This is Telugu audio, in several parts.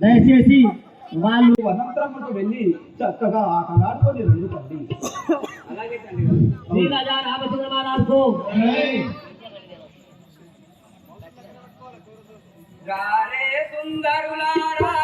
దయచేసి వాళ్ళు వనంతరముకు వెళ్ళి చక్కగా ఆటలాడుకొని రెండు తండ్రి శ్రీ రాజా రామచంద్ర మహారాజుకు గారే సుందరులారా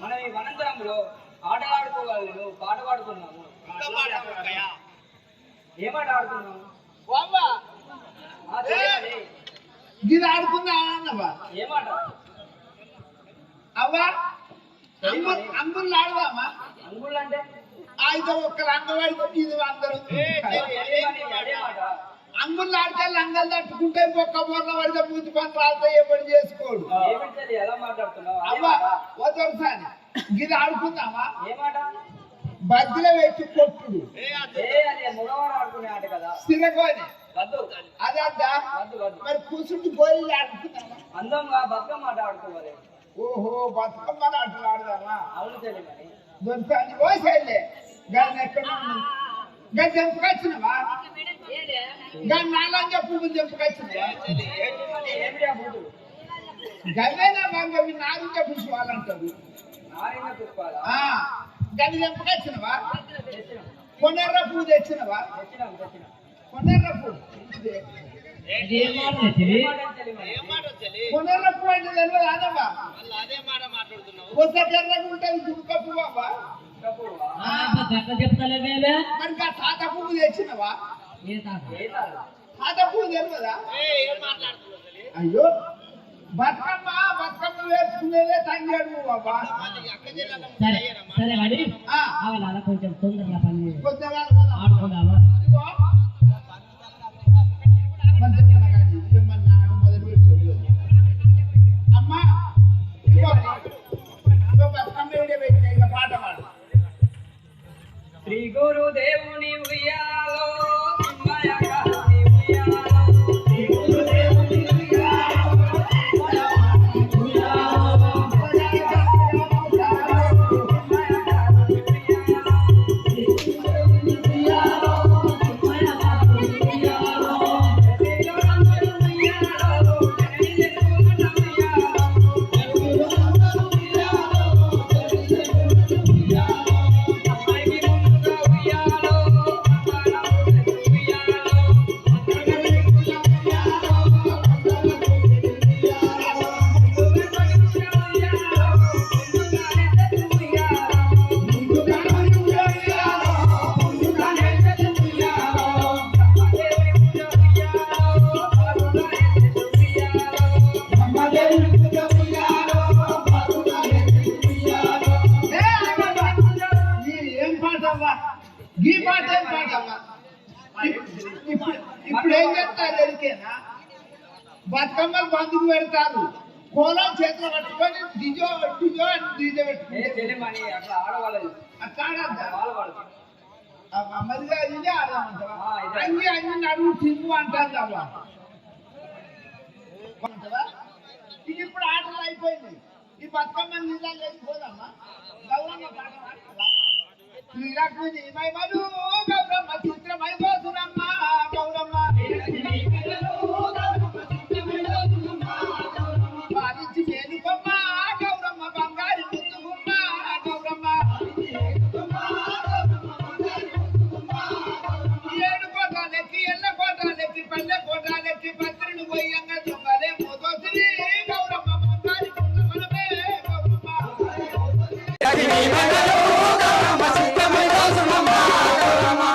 మనం ఈ వనంతరంలో ఆటలాడుకోగలను పాట పాడుకున్నాము ఏమాట ఆడుకున్నాము ఏమాట అవ్వా? ఆడదామా? అంగుళ్ళు అంటే? అయితే ఒక్కరు అంగవాడికి ఇది అందరూ. అంగులు ఆడితే లంగలు తట్టుకుంటే ఒక్క మొన్న పడితే మూతి పని రాస్తే ఎవరు చేసుకోడు? మాట. వదొకసారి గిరి ఆడుకుందామా? ఏమాట బద్దెల పెట్టి కొట్టుడు. ఏ అది మరి కూర్చుంటూ గోళీలు ఆడుకుందామా? అందంగా బతుకమ్మ ఆట ఆడుకోవాలి. ఓహో బతుకమ్మ ఆటలు ఆడదామా? అవును చెల్లి మరి. దొరికాని పోసేలే గాని ఎక్కడ నాలంజ పువ్వులు తెంపుకొచ్చినవా ఏమిటి ఆ బూతులు గవేనా వాళ్ళంటారు నారింజ పుష్పాలా ఆ గది తెంపుకొచ్చినవా తెచ్చినాం కొనెర్ర పువ్వు తెచ్చినవా? తెచ్చినాం తెచ్చినాం కొనెర్ర పువ్వు? కొనెర్ర పువ్వు అంటే తెలియదు అదవ్వా? కొత్తెర్రగా ఉంటుంది దుర్గ పువ్వు అవ్వా మరి తాత పువ్వు తెచ్చినవా? ఏ తాత? ఏ తాత? పువ్వు తెలియదా అయ్యో బతుకమ్మ బతుకమ్మ వేసుకునేదే తంగేడు సరే సరే వాడి ఆ, అవలా కొంచెం తొందరగా పని. ఆడుకుందామా. అమ్మా బతుకమ్మ పాట పాడు శ్రీ గురుదేవుని ఉయ్యాలో మమ్మల్నిగా ఇదే ఆడమంటావా ఆ, ఇదే. అంగి అంగి నడువు తిరుగు అంటారు అవ్వ? ఇది ఇప్పుడు ఆటలు అయిపోయింది ఈ బతుకమ్మ నీళ్ళని లేకపోదమ్మా గౌరమ్మ పాట? శ్రీలక్ష్మి మహిమలు గౌరమ్మ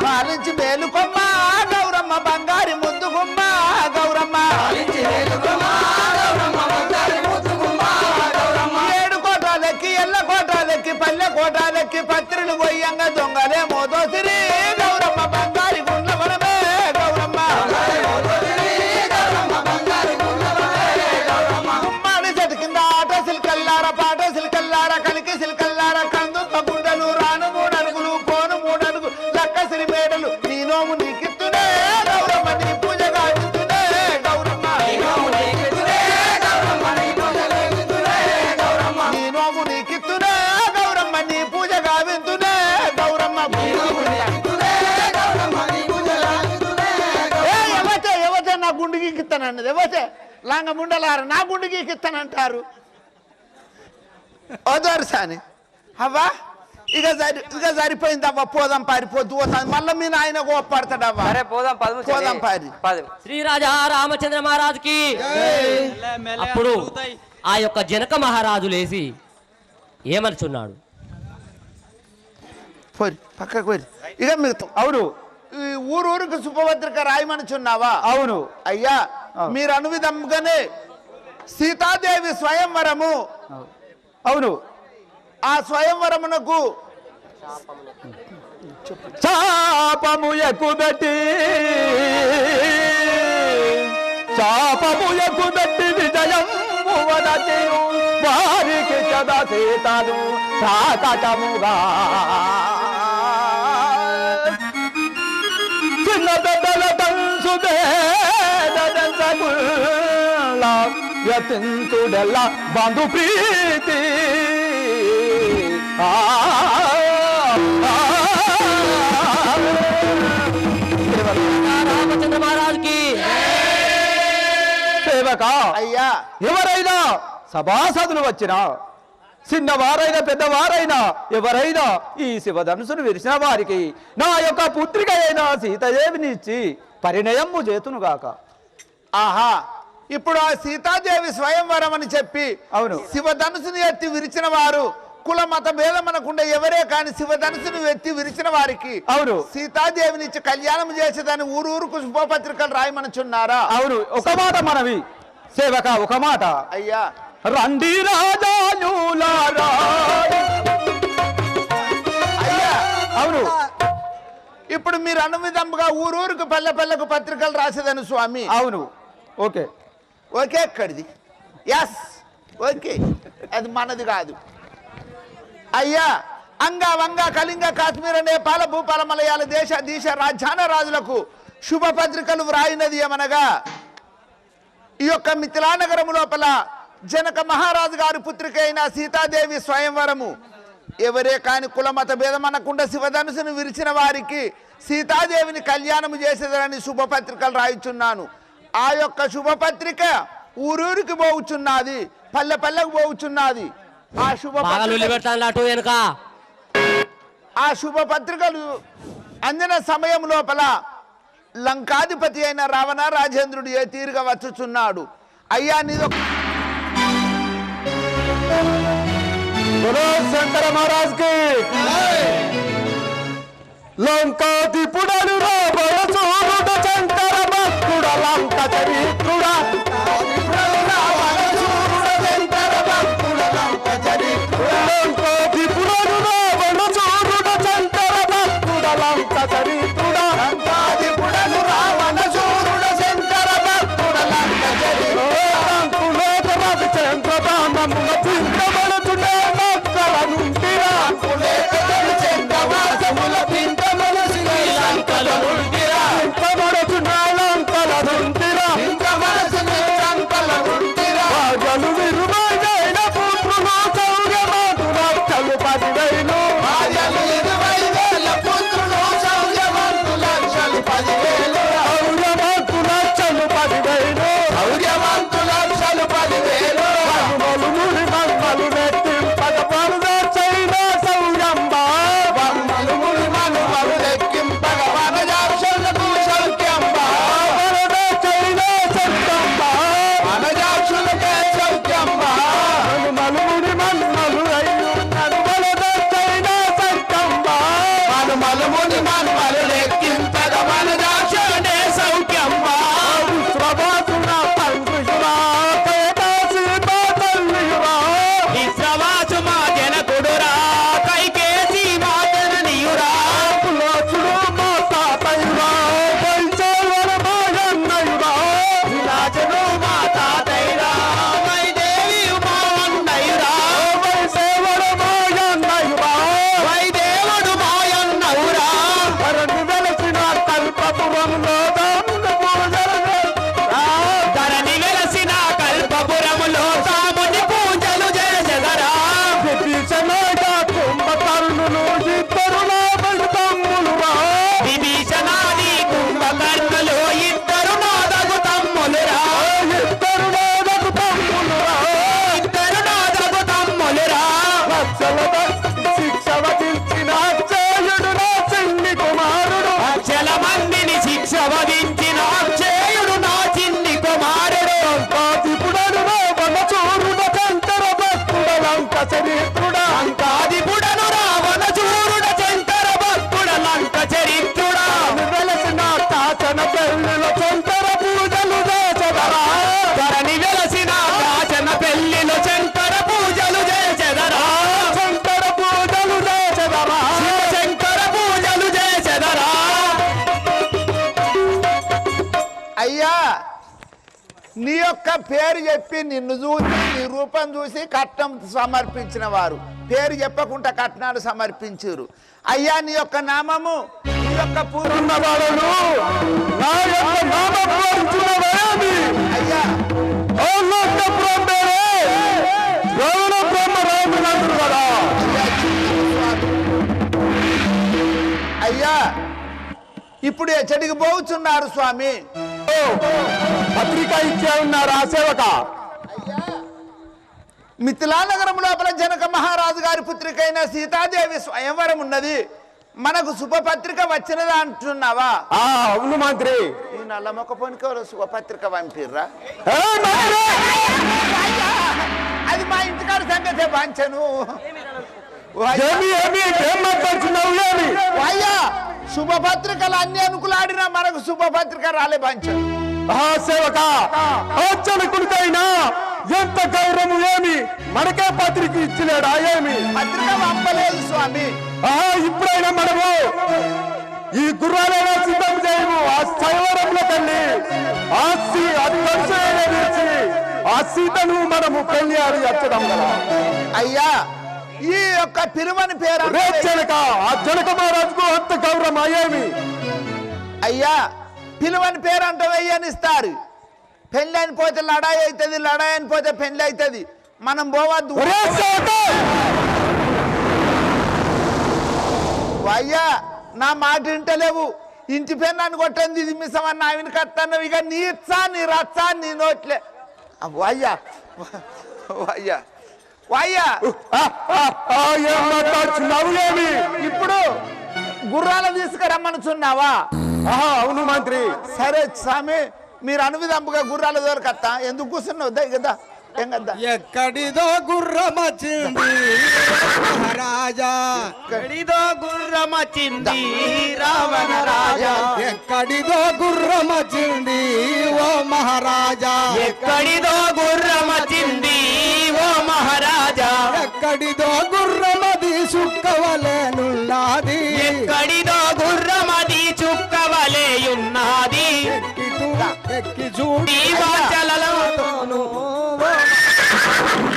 పాలించి మేలుకొమ్మ గౌరమ్మ బంగారి ముద్దుగుమ్మ గౌరమ్మ. ఏడు కోటాలెక్కి ఎల్ల కోటాలెక్కి పల్లె కోటాలెక్కి పత్రిలు పోయంగా దొంగలే మోదోసిరి ఎక్కిస్తానన్నది ఎవతే లంగ ముండలార నా గుండెకి ఎక్కిస్తానంటారు. ఓదోరు సాని అవ్వా ఇక సరి ఇక సరిపోయింది అవ్వ పోదాం పారిపోద్దు పోతాను. మళ్ళీ మీ నాయన కోపడతాడు అవ్వ. సరే పోదాం పదము పోదాం పారి. పది. శ్రీ రాజా రామచంద్ర మహారాజుకి. అప్పుడు ఆ యొక్క జనక మహారాజు లేచి ఏమనుచున్నాడు? పోరి పక్కకు పోరి. ఇక మిగతా అవును. ఈ ఊరు ఊరికి శుభభద్రిక రాయమనుచున్నావా? అవును. అయ్యా మీరు అనువిధంగానే సీతాదేవి స్వయంవరము. అవును. ఆ స్వయంవరమునకు శాపము ఎక్కుబెట్టి శాపము ఎక్కుబెట్టి విజయం వారికి చద సీతను సాకటముగా చిన్న పెద్దల తంసుదే యతింతుడెల్ల బంధు ప్రీతి. రామచంద్ర మహారాజుకి. సేవక అయ్యా. ఎవరైనా సభాసదులు వచ్చినా చిన్నవారైనా పెద్దవారైనా ఎవరైనా ఈ శివధనుసును విరిచిన వారికి నా యొక్క పుత్రిక అయిన సీతదేవిని ఇచ్చి పరిణయము చేతునుగాక. ఆహా ఇప్పుడు ఆ సీతాదేవి స్వయంవరం అని చెప్పి అవును. శివధనుసుని ఎత్తి విరిచిన వారు కుల మత భేదం అనకుండా ఎవరే కాని శివధనుసును ఎత్తి విరిచిన వారికి అవును. సీతాదేవిని ఇచ్చి కళ్యాణం చేసేదాన్ని ఊరు ఊరుకు శుభపత్రికలు రాయమనుచున్నారా? అవును ఒక మాట మనవి. సేవక ఒక మాట. అయ్యా. రండి రాజానులారా అయ్యా. అవును. ఇప్పుడు మీరు అనువిధంగా ఊరూరుకు పల్లె పల్లెకు పత్రికలు రాసేదాన్ని స్వామి. అవును. ఓకే. ఓకే ఎక్కడిది ఎస్ ఓకే. అది మనది కాదు. అయ్యా అంగ వంగ కళింగ కాశ్మీర నేపాల భూపాల మలయాల దేశ దీశ రాజ్యాన రాజులకు శుభ పత్రికలు వ్రాయినది ఏమనగా ఈ యొక్క మిథిలానగరం లోపల జనక మహారాజు గారి పుత్రిక అయిన సీతాదేవి స్వయంవరము. ఎవరే కాని కులమత భేదం అనకుండా శివధనుసును విరిచిన వారికి సీతాదేవిని కళ్యాణము చేసేదని శుభపత్రికలు రాయిచున్నాను. ఆ యొక్క శుభపత్రిక ఊరూరికి పోవుచున్నది పల్లె పల్లెకు పోవుచున్నది. ఆ శుభ బాగా లొల్లి పెడతాను అటు వెనుక. ఆ శుభ పత్రికలు అందిన సమయం లోపల లంకాధిపతి అయిన రావణ రాజేంద్రుడు ఏ తీరుగా వచ్చుచున్నాడు? అయ్యా నీదో శంకర మహారాజ్కి లంకాధిపుడను the money man, Balolek, Kim యొక్క పేరు చెప్పి నిన్ను చూసి నీ రూపం చూసి కట్నం సమర్పించిన వారు. పేరు చెప్పకుండా కట్నాలు సమర్పించారు. అయ్యా నీ యొక్క నామము నీ యొక్క అయ్యా ఇప్పుడు ఎచ్చడికి పోతున్నారు స్వామి. ఓ, పత్రిక ఇచ్చే ఉన్నారు ఆ సేవక. మిథిలా నగరం లోపల జనక మహారాజు గారి పుత్రికైన సీతాదేవి స్వయంవరం ఉన్నది. మనకు శుభపత్రిక వచ్చినదా అంటున్నావా? ఆ అవును మంత్రి. నల్ల మొక్క పొనికి శుభపత్రిక పంపిర్రా! అది మా ఇంటికాడ సంగతే పంచను అయ్యా శుభపత్రికలు అన్ని అనుకులాడినా మనకు శుభపత్రిక రాలే పంచను ఆ సేవక అచ్చనకుడికైనా ఎంత గౌరవం ఏమి మనకే పత్రిక ఇచ్చిలేడా ఏమి? పత్రిక పంపలేదు స్వామి. ఆ ఇప్పుడైనా మనము ఈ గుర్రాలైనా సిద్ధం చేయము. ఆ సైవరంలో తల్లి ఆ సీ ఆ సీతను మనము పెళ్ళి ఆడి వచ్చడం కదా. అయ్యా ఈ యొక్క పిలువని పేరు జనక ఆ జనక మహారాజుకు అంత గౌరవం అయ్యేమి? అయ్యా పిలువని పేరు అంటే వెయ్యనిస్తారు పెళ్ళి అని పోతే లడాయి అవుతుంది లడాయి అని పోతే పెళ్ళి అవుతుంది మనం పోవద్దు. అయ్యా నా మాట వింటలేవు. ఇంటి పెన్నాన్ని కొట్టంది ఇది మిసమని ఆవిన కత్తన్నావు ఇక నీ ఇచ్చా నీ రచ్చా నీ నోట్లే. అయ్యా. అయ్యా. ఇప్పుడు గుర్రాలు తీసుకురమ్మనుచున్నావా? అవును మంత్రి. సరే స్వామి మీరు అనువిధంపుగా గుర్రాలు దొరకత్తా. ఎందుకు కూర్చున్నావు? దా కదా ఏం కదా ఎక్కడిదో గుర్రమచ్చింది మహారాజా. ఎక్కడిదో గుర్రమచింది రావణ రాజా. ఎక్కడిదో గుర్రమచ్చింది ఓ మహారాజా. ఎక్కడిదో గుర్రమచింది ఎక్కడిదో గుర్రమది సుక్కవలేనున్నది ఎక్కడిదో గుర్రమది చుక్కవలేయున్నది. ఎక్కి చూడి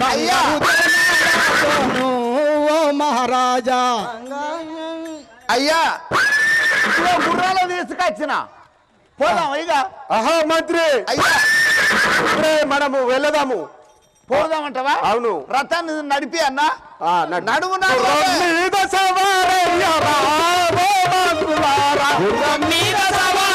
అయ్యా. ఓ మహారాజా. అయ్యా. గుర్రాలు తీసుకొచ్చిన. పోదాం ఇక ఆహా మంత్రి. అయ్యా. ఇప్పుడే మనము వెళ్ళదాము. పోదామంటావా అవును. రథాన్ని నడిపి అన్న ఆ, నడు. నడుము నడుము. మీద సవారయ్యరా ఓ మంత్రులారా. మీద సవారయ్యరా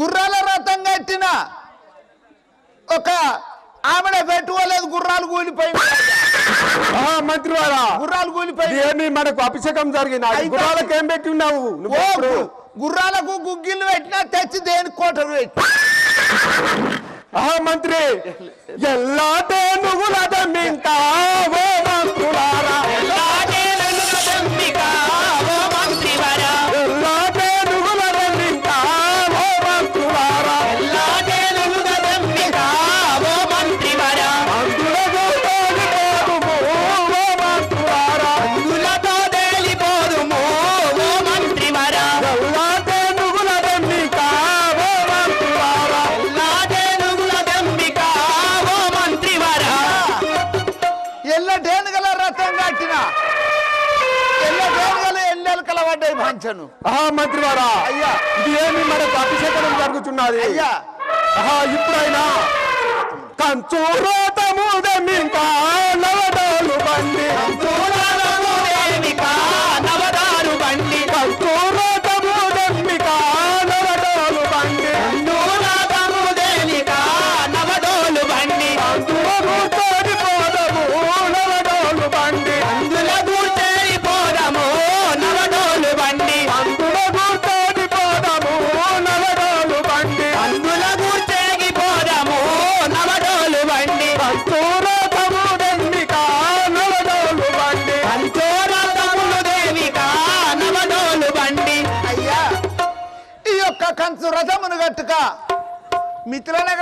గుర్రాల రథం కట్టిన ఒక ఆమెడ పెట్టుకోలేదు గుర్రాలు కూలిపోయింది ఆహా, మంత్రివారా గుర్రాలు కూలిపోయింది ఏమి మనకు అభిషేకం జరిగింది? గుర్రాలకు ఏం పెట్టి ఉన్నావు నువ్వు గుర్రాలకు గుగ్గిళ్ళు పెట్టినా తెచ్చి దేని కోటరు పెట్టి ఆహా మంత్రి ఎల్లాటే నువ్వుల దమ్మింటా ఓ మంత్రులారా పంచను ఆహా మంత్రివారా అయ్యా. ఇది ఏమి మనకు అభిషేకం జరుగుతున్నది? అయ్యా. ఆహా, ఇప్పుడైనా కంచు రోతము దమ్మింకా నవడాలు బండి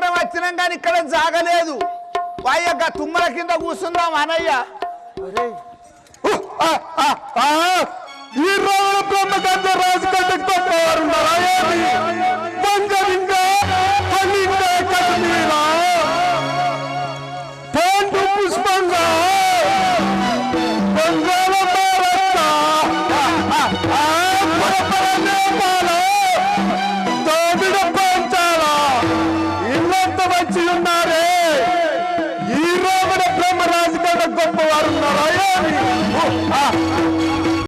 మిత్రనగరం వచ్చినాం కానీ ఇక్కడ జాగలేదు. వాయొక్క తుమ్మల కింద కూర్చుందాం అనయ్య. ఈ రోజు ఆ, ఈ రావణ బ్రహ్మగంధ తప్పవారు